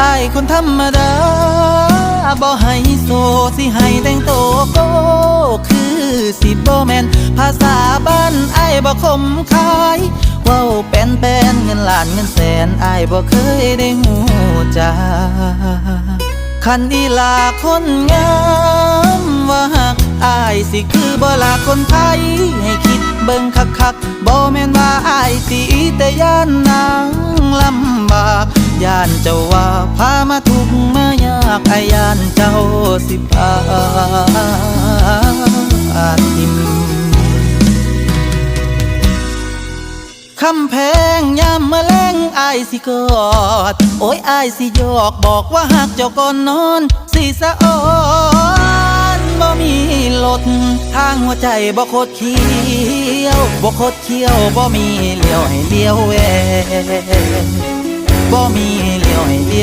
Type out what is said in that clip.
อายคนธรรมดาบ่ให้โซสิให้แต่งโตโกคือสิบ่แมนภาษาบ้านอายบ่คมคายว้าเป็นเป็นเงินล้านเงินแสนอายบ่เคยได้หูจักคันอีลาคนงามว่าหักอายสิคือบ่ลาคนไทย ให้คิดเบิ่งคักๆบ่แม่นว่าอายสิแต่ย่านนางลำบากย่านเจ้าว่าายากอายานเจ้าสิพาทิมคำแพงยามมาแรงอายสิกอด โอ้ยอายสิหยอกบอกว่าหากเจ้าก่อนนอน สิสะออนบ่มีลด ทางหัวใจบ่โคตรเขียวบ่โคตรเขียวบ่มีเลี้ยวให้เลี้ยวแวบ่มีเลี้ยวให้เลี้ยว